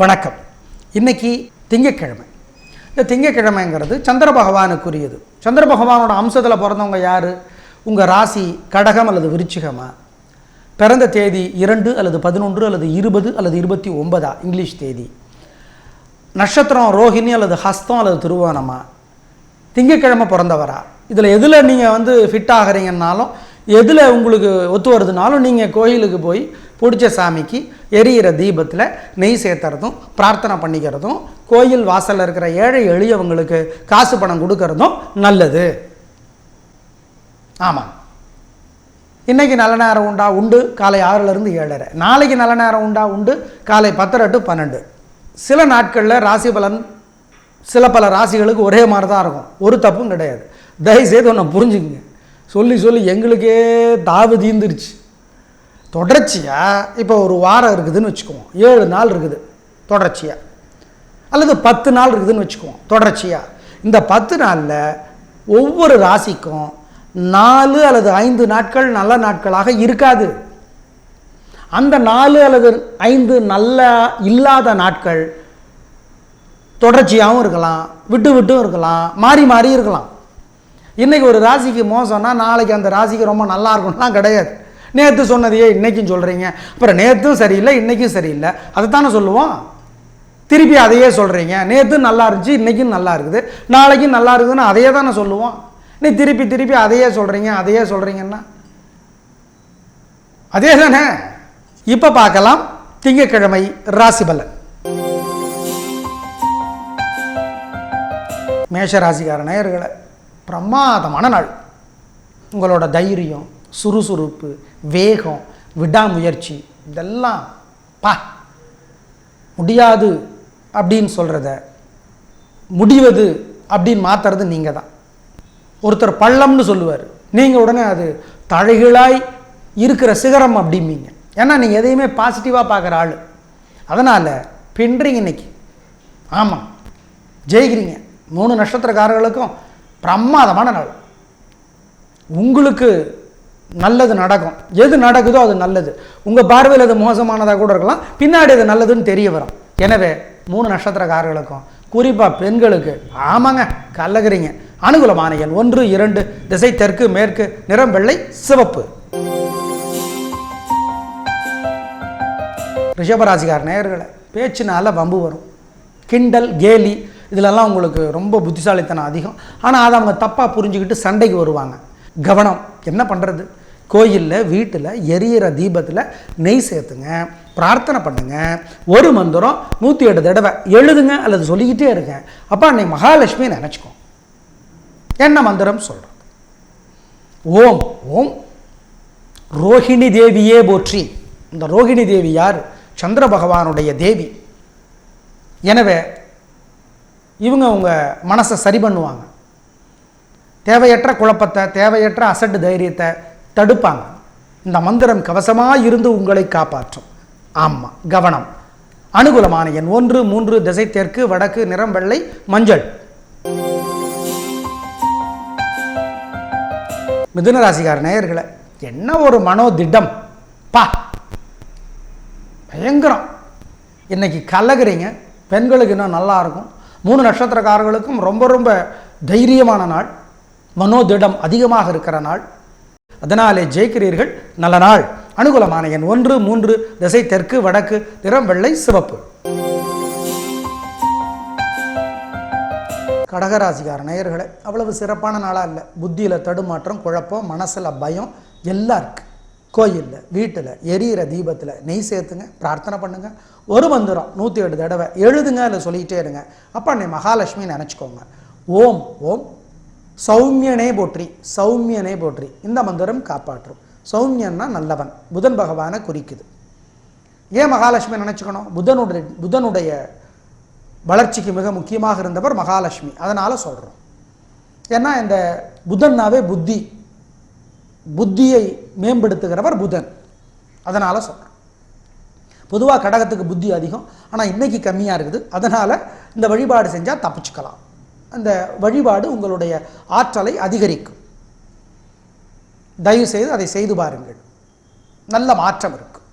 வணக்கம். இன்னைக்கு திங்கக்கிழமை இந்த திங்கட்கிழமைங்கிறது சந்திர பகவானுக்குரியது. சந்திர பகவானோட அம்சத்தில் பிறந்தவங்க யார்? உங்கள் ராசி கடகம் அல்லது விருச்சிகமா? பிறந்த தேதி இரண்டு அல்லது பதினொன்று அல்லது இருபது அல்லது இருபத்தி ஒன்பதா? இங்கிலீஷ் தேதி. நட்சத்திரம் ரோஹிணி அல்லது ஹஸ்தம் அல்லது திருவோணமா? திங்கக்கிழமை பிறந்தவரா? இதில் எதில் நீங்கள் வந்து ஃபிட் ஆகிறீங்கன்னாலும் எதில் உங்களுக்கு ஒத்து வருதுனாலும் நீங்கள் கோயிலுக்கு போய் பிடிச்ச சாமிக்கு எரியிற தீபத்தில் நெய் சேர்த்துறதும் பிரார்த்தனை பண்ணிக்கிறதும் கோயில் வாசலில் இருக்கிற ஏழை எளியவங்களுக்கு காசு பணம் கொடுக்கறதும் நல்லது. ஆமாம் இன்றைக்கி நல்ல நேரம் உண்டா? உண்டு. காலை ஆறுலேருந்து ஏழரை. நாளைக்கு நல்ல நேரம் உண்டா? உண்டு. காலை பத்தரை டு பன்னெண்டு. சில நாட்களில் ராசி பலன் சில பல ராசிகளுக்கு ஒரே மாதிரி தான் இருக்கும். ஒரு தப்பும் கிடையாது. தயவுசெய்து ஒன்று புரிஞ்சுக்குங்க. சொல்லி சொல்லி எங்களுக்கே தாவு தீந்துருச்சு. தொடர்ச்சியாக இப்போ ஒரு வாரம் இருக்குதுன்னு வச்சுக்குவோம். ஏழு நாள் இருக்குது தொடர்ச்சியாக அல்லது பத்து நாள் இருக்குதுன்னு வச்சுக்குவோம். தொடர்ச்சியாக இந்த பத்து நாளில் ஒவ்வொரு ராசிக்கும் நாலு அல்லது ஐந்து நாட்கள் நல்ல நாட்களாக இருக்காது. அந்த நாலு அல்லது ஐந்து நல்ல இல்லாத நாட்கள் தொடர்ச்சியாகவும் இருக்கலாம் விட்டு விட்டும் இருக்கலாம் மாறி மாறி இருக்கலாம். இன்றைக்கி ஒரு ராசிக்கு மோசம்னா நாளைக்கு அந்த ராசிக்கு ரொம்ப நல்லா இருக்கும்லாம் கிடையாது. நேற்று சொன்னதையே இன்றைக்கும் சொல்கிறீங்க அப்புறம் நேற்றும் சரியில்லை இன்றைக்கும் சரியில்லை. அதை தானே சொல்லுவோம்? திருப்பி அதையே சொல்கிறீங்க நேற்று நல்லா இருந்துச்சு இன்றைக்கும் நல்லா இருக்குது. நாளைக்கும் நல்லா இருக்குதுன்னு அதையே தானே சொல்லுவோம்? நீ திருப்பி திருப்பி அதையே சொல்கிறீங்க அதையே சொல்கிறீங்கன்னா அதே தானே? இப்போ பார்க்கலாம். திங்கக்கிழமை ராசிபலன் மேஷராசிக்கார மேஷ நேயர்களை பிரமாதமான நாள். உங்களோட தைரியம் சுறுசுறுப்பு வேகம் விடாமுயற்சி இதெல்லாம் பா முடியாது அப்படின்னு சொல்கிறத முடிவது அப்படின்னு மாற்றுறது நீங்கள் தான். ஒருத்தர் பள்ளம்னு சொல்லுவார். நீங்கள் உடனே அது தழைகளாய் இருக்கிற சிகரம் அப்படிம்பீங்க. ஏன்னா நீங்கள் எதையுமே பாசிட்டிவாக பார்க்குற ஆள். அதனால் பின்றீங்க இன்னைக்கு. ஆமாம் ஜெயிக்கிறீங்க. மூணு நட்சத்திரக்காரர்களுக்கும் பிரமாதமான நாள். உங்களுக்கு நல்லது நடக்கும். எது நடக்குதோ அது நல்லது. உங்கள் பார்வையில் அது மோசமானதாக கூட இருக்கலாம். பின்னாடி அது நல்லதுன்னு தெரிய வரும். எனவே மூணு நட்சத்திரக்காரர்களுக்கும் குறிப்பாக பெண்களுக்கு ஆமாங்க கல்லகிறீங்க அனுகூலமான எண் ஒன்று இரண்டு திசை தெற்கு மேற்கு நிறம் வெள்ளை சிவப்பு. ரிஷபராசிகார் நேயர்களை பேச்சுனால வம்பு வரும். கிண்டல் கேலி இதிலெல்லாம் உங்களுக்கு ரொம்ப புத்திசாலித்தனம் அதிகம். ஆனால் அதை அவங்க தப்பாக புரிஞ்சுக்கிட்டு சண்டைக்கு வருவாங்க. கவனம். என்ன பண்ணுறது கோயிலில் வீட்டில் எரியிற தீபத்தில் நெய் சேர்த்துங்க பிரார்த்தனை பண்ணுங்க. ஒரு மந்திரம் நூற்றி எட்டு தடவை எழுதுங்க அல்லது சொல்லிக்கிட்டே இருங்க. அப்பா நீ மகாலட்சுமி நினச்சிக்கோ. என்ன மந்திரம் சொல்கிறது ஓம் ஓம். ரோஹிணி தேவியே போற்றி. இந்த ரோஹிணி தேவி யார்? சந்திர பகவானுடைய தேவி. எனவே இவங்க உங்கள் மனசை சரி பண்ணுவாங்க. தேவையற்ற குழப்பத்தை தேவையற்ற அசட்டு தைரியத்தை தடுப்பாங்க. இந்த மந்திரம் கவசமாக இருந்து உங்களை காப்பாற்றும். ஆமாம் கவனம். அனுகூலமான எண் ஒன்று மூன்று திசை தெற்கு வடக்கு நிறம் வெள்ளை மஞ்சள். மிதுனராசிக்கார நேயர்களை என்ன ஒரு மனோதிட்டம்? பா! பயங்கரம். இன்னைக்கு கலகுறீங்க. பெண்களுக்கு இன்னும் நல்லா இருக்கும். மூணு நட்சத்திரக்காரர்களுக்கும் ரொம்ப ரொம்ப தைரியமான நாள். மனோதிடம் அதிகமாக இருக்கிற நாள். அதனாலே ஜெயிக்கிறீர்கள். நல்ல நாள். அனுகூலமான எண் ஒன்று மூன்று திசை தெற்கு வடக்கு நிறம் வெள்ளை சிவப்பு. கடகராசிகார நேயர்களே அவ்வளவு சிறப்பான நாளாக இல்லை. புத்தியில் தடுமாற்றம் குழப்பம் மனசில் பயம் எல்லாம் இருக்குது கோயிலில் வீட்டில் எரியிற தீபத்தில் நெய் சேர்த்துங்க பிரார்த்தனை பண்ணுங்கள் ஒரு மந்திரம் நூற்றி எட்டு தடவை எழுதுங்க இல்லை சொல்லிக்கிட்டே இருங்க. அப்போ அன்னை மகாலட்சுமி நினச்சிக்கோங்க. ஓம் ஓம் சௌமியனே போற்றி சௌமியனே போற்றி. இந்த மந்திரம் காப்பாற்றும். சௌமியன்னா நல்லவன் புதன் பகவானை குறிக்குது. ஏன் மகாலட்சுமி நினச்சிக்கணும்? புதனுடைய புதனுடைய வளர்ச்சிக்கு மிக முக்கியமாக இருந்தவர் மகாலட்சுமி. அதனால் சொல்கிறோம் ஏன்னா இந்த புதன்னாவே புத்தி புத்தியை மேம்படுத்துகிறவர் புதன். அதனால் சொல்கிறோம் பொதுவாக கடகத்துக்கு புத்தி அதிகம் ஆனால் இன்றைக்கி கம்மியாக இருக்குது. அதனால் இந்த வழிபாடு செஞ்சால் தப்பிச்சுக்கலாம். அந்த வழிபாடு உங்களுடைய ஆற்றலை அதிகரிக்கும். தயவு செய்து அதை செய்து பாருங்கள். நல்ல மாற்றம் இருக்கும்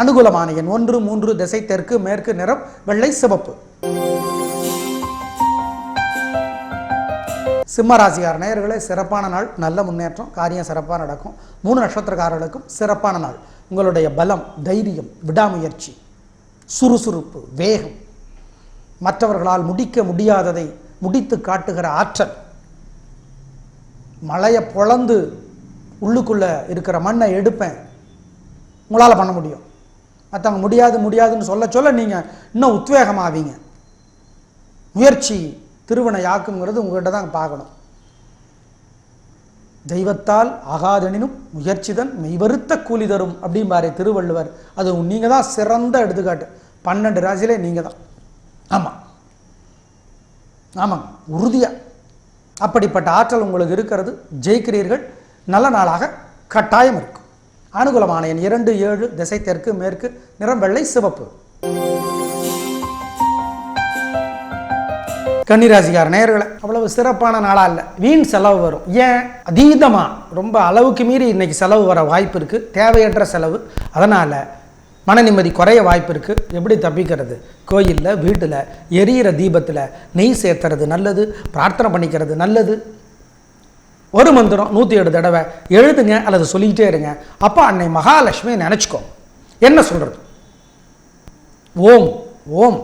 அனுகூலமான எண் ஒன்று மூன்று திசை தெற்கு மேற்கு நிறம் வெள்ளை சிவப்பு. சிம்ம நேயர்களே சிறப்பான நாள் நல்ல முன்னேற்றம் காரியம் சிறப்பாக நடக்கும். மூணு நட்சத்திரக்காரர்களுக்கும் சிறப்பான நாள். உங்களுடைய பலம் தைரியம் விடாமுயற்சி சுறுசுறுப்பு வேகம். மற்றவர்களால் முடிக்க முடியாததை முடித்து காட்டுகிற ஆற்றல். மலையை பொழந்து உள்ளுக்குள்ளே இருக்கிற மண்ணை எடுப்பேன். உங்களால் பண்ண முடியும். மற்றவங்க முடியாது முடியாதுன்னு சொல்ல சொல்ல நீங்கள் இன்னும் உத்வேகமாவீங்க. முயற்சி திருவினை யாக்குங்கிறது உங்கள்கிட்ட தான் பார்க்கணும். தெய்வத்தால் ஆகாதெனினும் முயற்சிதன் மெய்வருத்த கூலி தரும் அப்படிம்பாரு திருவள்ளுவர். அது நீங்கள் தான் சிறந்த எடுத்துக்காட்டு. பன்னெண்டு ராசியிலே நீங்கள் தான். ஆமாம் ஆமாங்க உறுதியாக அப்படிப்பட்ட ஆற்றல் உங்களுக்கு இருக்கிறது ஜெயிக்கிறீர்கள். நல்ல நாளாக கட்டாயம் இருக்கும். அனுகூலமான எண் இரண்டு ஏழு திசை தெற்கு மேற்கு நிறம் வெள்ளை சிவப்பு. கன்னிராசிக்கார நேர்களை அவ்வளவு சிறப்பான நாளாக இல்லை. வீண் செலவு வரும். ஏன்? அதீதமாக ரொம்ப அளவுக்கு மீறி இன்னைக்கு செலவு வர வாய்ப்பு இருக்குது தேவையற்ற செலவு. அதனால் மன நிம்மதி குறைய வாய்ப்பு இருக்குது எப்படி தப்பிக்கிறது? கோயிலில் வீட்டில் எரியிற தீபத்தில் நெய் சேர்த்துறது நல்லது பிரார்த்தனை பண்ணிக்கிறது நல்லது. ஒரு மந்திரம் நூற்றி ஏழு தடவை எழுதுங்க அல்லது சொல்லிக்கிட்டே இருங்க. அப்போ அன்னை மகாலட்சுமியை நினச்சிக்கோ. என்ன சொல்கிறது ஓம் ஓம்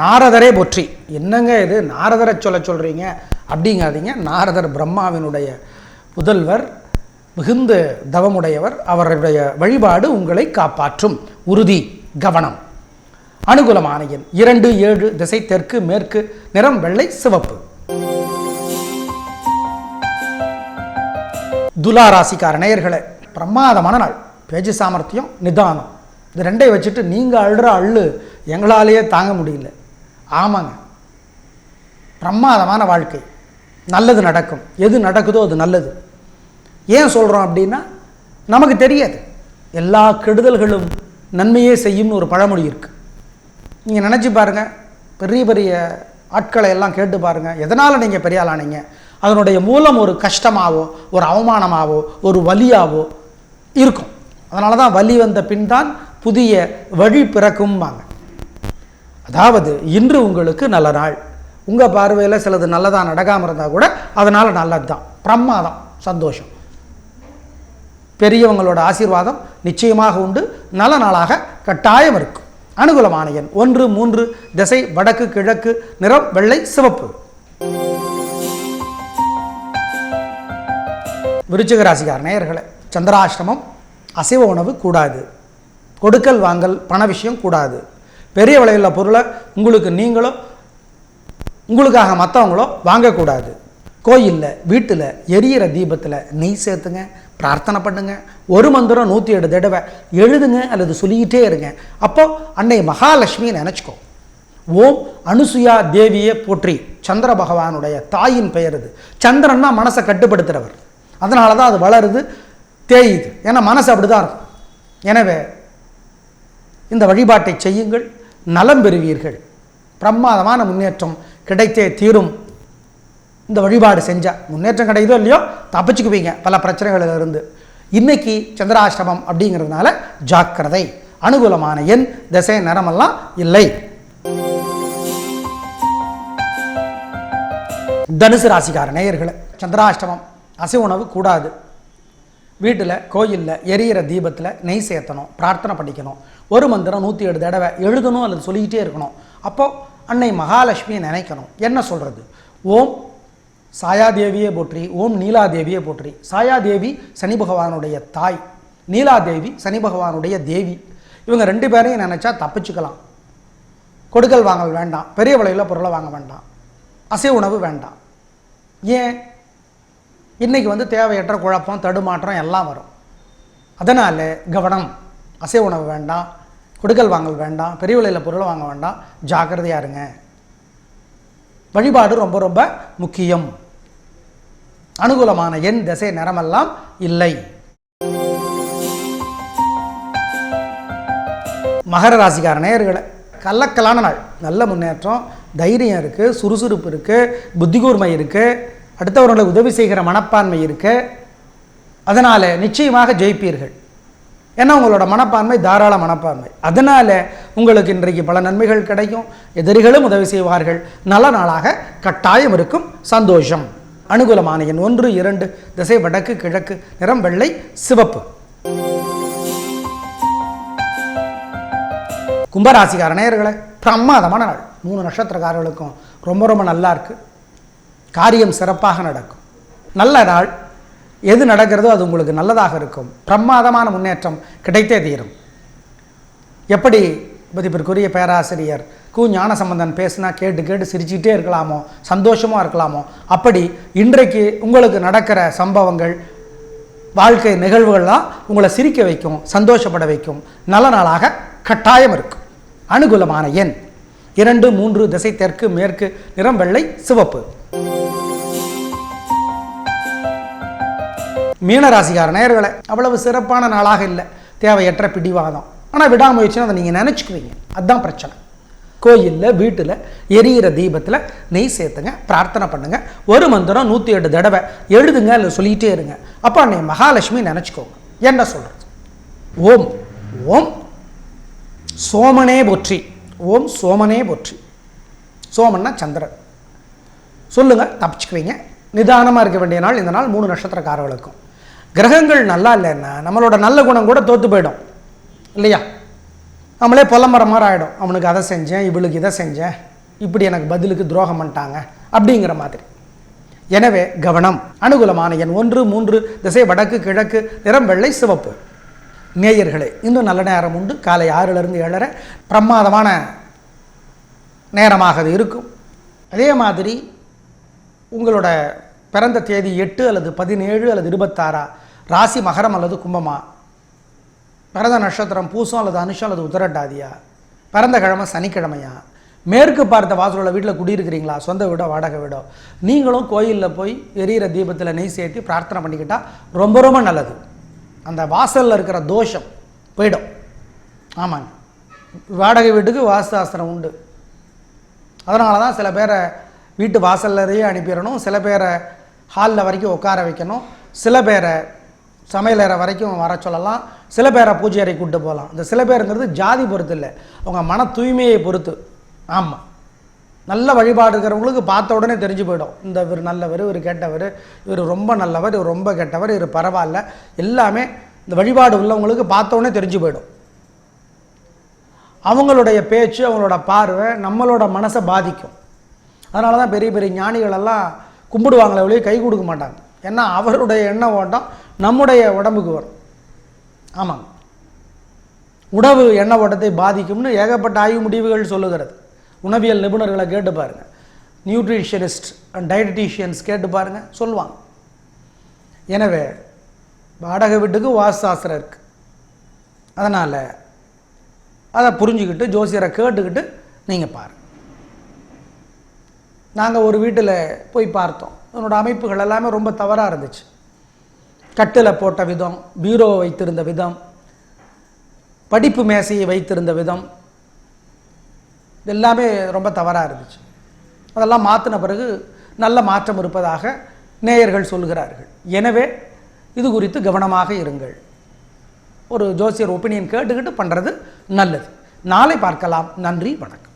நாரதரே பொற்றி. என்னங்க இது? நாரதரை சொல்ல சொல்கிறீங்க அப்படிங்காதீங்க. நாரதர் பிரம்மாவினுடைய புதல்வர் மிகுந்த தவமுடையவர் அவருடைய வழிபாடு உங்களை காப்பாற்றும். உறுதி கவனம். அனுகூலமான எண் இரண்டு ஏழு திசை தெற்கு மேற்கு நிறம் வெள்ளை சிவப்பு. துலா ராசிக்கார நேயர்களை பிரமாதமான நாள். பேச்சு சாமர்த்தியம் நிதானம். இது ரெண்டையும் வச்சுட்டு நீங்கள் அழுற அள்ளு எங்களாலேயே தாங்க முடியல. ஆமாங்க. பிரமாதமான வாழ்க்கை. நல்லது நடக்கும். எது நடக்குதோ அது நல்லது. ஏன் சொல்கிறோம் அப்படின்னா நமக்கு தெரியாது. எல்லா கெடுதல்களும் நன்மையே செய்யும்னு ஒரு பழமொழி இருக்குது நீங்கள் நினச்சி பாருங்கள் பெரிய பெரிய ஆட்களை எல்லாம் கேட்டு பாருங்கள் எதனால் நீங்கள் பெரிய ஆளானீங்க அதனுடைய மூலம் ஒரு கஷ்டமாவோ ஒரு அவமானமாவோ ஒரு வலியாவோ இருக்கும். அதனால தான் வலி வந்த பின் தான் புதிய வழி பிறக்கும்பாங்க. அதாவது இன்று உங்களுக்கு நல்ல நாள். உங்கள் பார்வையில் சிலது நல்லதாக நடக்காமல் இருந்தால் கூட அதனால் நல்லது தான் பிரம்மாதம் சந்தோஷம். பெரியவங்களோட ஆசீர்வாதம் நிச்சயமாக உண்டு. நல்ல நாளாக கட்டாயம் இருக்கும். அனுகூலமான எண் ஒன்று மூன்று திசை வடக்கு கிழக்கு நிறம் வெள்ளை சிவப்பு. விருச்சிக ராசிக்கார நேயர்களே சந்திராசிரமம் அசைவ உணவு கூடாது. கொடுக்கல் வாங்கல் பண விஷயம் கூடாது. பெரிய விலையில் பொருளை உங்களுக்கு நீங்களோ உங்களுக்காக மற்றவங்களோ வாங்கக்கூடாது. கோயிலில் வீட்டில் எரியிற தீபத்தில் நெய் சேர்த்துங்க. பிரார்த்தனை பண்ணுங்க. ஒரு மந்திரம் நூற்றி ஏழு தடவை. எழுதுங்க அல்லது சொல்லிக்கிட்டே இருங்க. அப்போ அன்னை மகாலட்சுமியை நினச்சிக்கோ. ஓம் அனுசுயா தேவியை போற்றி. சந்திர பகவானுடைய தாயின் பெயர் இது. சந்திரன்னா மனசை கட்டுப்படுத்துகிறவர் அதனால தான் அது வளருது தேயுது. ஏன்னா மனசு அப்படி தான் இருக்கும். எனவே இந்த வழிபாட்டை செய்யுங்கள். நலம் பெறுவீர்கள். பிரமாதமான முன்னேற்றம் கிடைத்தே தீரும். இந்த வழிபாடு செஞ்சால் முன்னேற்றம் கிடைக்குதோ இல்லையோ தப்பிச்சுக்குவீங்க. பல பிரச்சனைகளில் இருந்து இன்னைக்கு சந்திராஷ்டமம் அப்படிங்கிறதுனால ஜாக்கிரதை அனுகூலமான எண் திசை நிறமெல்லாம் இல்லை. தனுசு ராசிக்கார நேயர்களை சந்திராஷ்டமம் அசை உணவு கூடாது. வீட்டில் கோயிலில் எரியிற தீபத்தில் நெய் சேர்த்தணும் பிரார்த்தனை பண்ணிக்கணும். ஒரு மந்திரம் நூற்றி ஏழு தடவை எழுதணும் அல்லது சொல்லிக்கிட்டே இருக்கணும். அப்போது அன்னை மகாலட்சுமியை நினைக்கணும். என்ன சொல்கிறது ஓம் சாயாதேவியே போற்றி ஓம் நீலாதேவியே போற்றி. சாயாதேவி சனி பகவானுடைய தாய் நீலாதேவி சனி பகவானுடைய தேவி. இவங்க ரெண்டு பேரையும் நினச்சா தப்பிச்சுக்கலாம். கொடுக்கல் வாங்கல் வேண்டாம் பெரிய விலையில் பொருளை வாங்க வேண்டாம் அசை உணவு வேண்டாம். ஏன்? இன்றைக்கி வந்து தேவையற்ற குழப்பம் தடுமாற்றம் எல்லாம் வரும். அதனால் கவனம் அசை உணவு வேண்டாம் கொடுக்கல் வாங்கல் வேண்டாம் பெரிய விலையில் பொருளை வாங்க வேண்டாம் ஜாக்கிரதையாருங்க வழிபாடு ரொம்ப ரொம்ப முக்கியம். அனுகூலமான எண் திசை நிறமெல்லாம் இல்லை. மகர ராசிக்கார நேயர்களை கள்ளக்கலான நாள். நல்ல முன்னேற்றம் தைரியம் இருக்குது சுறுசுறுப்பு இருக்குது புத்திகூர்மை இருக்குது அடுத்தவர்களை உதவி செய்கிற மனப்பான்மை இருக்குது அதனால் நிச்சயமாக ஜெயிப்பீர்கள். ஏன்னா உங்களோட மனப்பான்மை தாராள மனப்பான்மை. அதனால் உங்களுக்கு இன்றைக்கு பல நன்மைகள் கிடைக்கும். எதிரிகளும் உதவி செய்வார்கள். நல்ல நாளாக கட்டாயம் இருக்கும். சந்தோஷம். அனுகூலமான எண் ஒன்று இரண்டு திசை வடக்கு கிழக்கு நிறம் வெள்ளை சிவப்பு. கும்பராசிக்கார நேயர்களே பிரமாதமான நாள். மூணு நட்சத்திரக்காரர்களுக்கும் ரொம்ப ரொம்ப நல்லா இருக்கு. காரியம் சிறப்பாக நடக்கும். நல்ல நாள். எது நடக்கிறதோ அது உங்களுக்கு நல்லதாக இருக்கும். பிரமாதமான முன்னேற்றம் கிடைத்தே தீரும். எப்படி? மதிப்பிற்குரிய பேராசிரியர் கு ஞானசம்பந்தன் பேசுனா கேட்டு கேட்டு சிரிச்சுக்கிட்டே இருக்கலாமோ? சந்தோஷமாக இருக்கலாமோ? அப்படி இன்றைக்கு உங்களுக்கு நடக்கிற சம்பவங்கள் வாழ்க்கை நிகழ்வுகள்லாம் உங்களை சிரிக்க வைக்கும் சந்தோஷப்பட வைக்கும். நல்ல நாளாக கட்டாயம் இருக்கும். அனுகூலமான எண். இரண்டு மூன்று திசை தெற்கு மேற்கு நிறம் வெள்ளை சிவப்பு. மீனராசிக்கார நேர்களை அவ்வளவு சிறப்பான நாளாக இல்லை. தேவையற்ற பிடிவாதம். ஆனால் விடாமுயற்சின்னு அதை நீங்கள் நினச்சிக்குவீங்க. அதுதான் பிரச்சனை. கோயிலில் வீட்டில் எரியிற தீபத்தில் நெய் சேர்த்துங்க பிரார்த்தனை பண்ணுங்க. ஒரு மந்திரம் நூற்றி எட்டு தடவை எழுதுங்க இல்லை சொல்லிகிட்டே இருங்க. அப்போ அன்னை மகாலட்சுமி நினச்சிக்கோங்க. என்ன சொல்கிறது ஓம் ஓம் சோமனே போற்றி. ஓம் சோமனே போற்றி. சோமன்னா சந்திரன். சொல்லுங்கள் தப்பிச்சுக்குவீங்க. நிதானமாக இருக்க வேண்டிய நாள் இந்த நாள் மூணு நட்சத்திரக்காரர்களுக்கும். கிரகங்கள் நல்லா இல்லைன்னா நம்மளோட நல்ல குணம் கூட தோற்று போயிடும். இல்லையா? நம்மளே புலம்புற மாதிரி ஆகிடும் அவனுக்கு அதை செஞ்சேன் இவளுக்கு இதை செஞ்சேன். இப்படி எனக்கு பதிலுக்கு துரோகம் பண்ணிட்டாங்க. அப்படிங்கிற மாதிரி. எனவே கவனம். அனுகூலமான எண் ஒன்று மூன்று திசை வடக்கு கிழக்கு நிறம் வெள்ளை சிவப்பு. நேயர்களே இன்னும் நல்ல நேரம் உண்டு. காலை ஆறிலிருந்து ஏழரை. பிரமாதமான நேரமாக அது இருக்கும். அதே மாதிரி உங்களோட பிறந்த தேதி எட்டு அல்லது பதினேழு அல்லது இருபத்தாறா? ராசி மகரம் அல்லது கும்பமாக பிறந்த நட்சத்திரம் பூசம் அல்லது அனுஷம் அல்லது உத்தரட்டாதியா? பிறந்த கிழமை சனிக்கிழமையா? மேற்கு பார்த்த வாசலோட வீட்டில் குடியிருக்கிறீங்களா? சொந்த வீடோ வாடகை வீடோ? நீங்களும் கோயிலில் போய் எரியிற தீபத்தில் நெய் சேர்த்து பிரார்த்தனை பண்ணிக்கிட்டால் ரொம்ப ரொம்ப நல்லது. அந்த வாசலில் இருக்கிற தோஷம் போயிடும். ஆமாங்க. வாடகை வீட்டுக்கு வாஸ்தாஸ்திரம் உண்டு. அதனால தான் சில பேரை வீட்டு வாசல்லறையே அனுப்பிடணும். சில பேரை ஹாலில் வரைக்கும் உட்கார வைக்கணும். சில பேரை சமையலறை வரைக்கும் வர சொல்லலாம். சில பேரை பூஜை அறை கூப்பிட்டு போகலாம். இந்த சில பேருங்கிறது ஜாதி பொறுத்து இல்லை. அவங்க மன தூய்மையை பொறுத்து. ஆமாம் நல்ல வழிபாடு இருக்கிறவங்களுக்கு பார்த்த உடனே தெரிஞ்சு போயிடும். இந்த இவர் நல்லவர் இவர் கெட்டவர் இவர் ரொம்ப நல்லவர் இவர் ரொம்ப கெட்டவர் இவர் பரவாயில்ல. எல்லாமே இந்த வழிபாடு உள்ளவங்களுக்கு பார்த்த உடனே தெரிஞ்சு போயிடும். அவங்களுடைய பேச்சு அவங்களோட பார்வை நம்மளோட மனசை பாதிக்கும். அதனால தான் பெரிய பெரிய ஞானிகளெல்லாம் கும்பிடுவாங்களே ஒழிய கை கொடுக்க மாட்டாங்க. ஏன்னா அவருடைய எண்ண ஓட்டம் நம்முடைய உடம்புக்கு வரும். ஆமாங்க. உணவு எண்ண ஓட்டத்தை பாதிக்கும்னு ஏகப்பட்ட ஆய்வு முடிவுகள் சொல்லுகிறது. உணவியல் நிபுணர்களை கேட்டு பாருங்கள் நியூட்ரிஷனிஸ்ட் அண்ட் டயட்டிஷியன்ஸ் கேட்டு பாருங்கள் சொல்லுவாங்க. எனவே வாடகை வீட்டுக்கு வாஸ்தாஸ்திரம் இருக்குது அதனால் அதை புரிஞ்சுக்கிட்டு ஜோசியரை கேட்டுக்கிட்டு நீங்கள் பாருங்கள் நாங்கள் ஒரு வீட்டில் போய் பார்த்தோம். என்னோடய அமைப்புகள் எல்லாமே ரொம்ப தவறாக இருந்துச்சு. கட்டில் போட்ட விதம் பீரோவை வைத்திருந்த விதம் படிப்பு மேசையை வைத்திருந்த விதம் எல்லாமே ரொம்ப தவறாக இருந்துச்சு. அதெல்லாம் மாற்றின பிறகு நல்ல மாற்றம் இருப்பதாக நேயர்கள் சொல்கிறார்கள். எனவே இது குறித்து கவனமாக இருங்கள். ஒரு ஜோசியர் ஒப்பீனியன் கேட்டுக்கிட்டு பண்ணுறது நல்லது. நாளை பார்க்கலாம். நன்றி வணக்கம்.